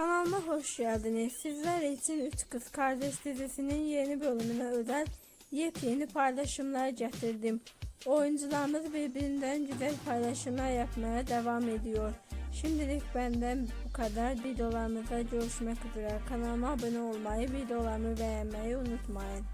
Kanalıma hoş geldiniz. Sizler için Üç Kız Kardeş dizisinin yeni bölümüne özel yepyeni paylaşımlar getirdim. Oyuncularımız birbirinden güzel paylaşımlar yapmaya devam ediyor. Şimdilik benden bu kadar. Videolarımızda görüşmek üzere. Kanalıma abone olmayı, videolarımı beğenmeyi unutmayın.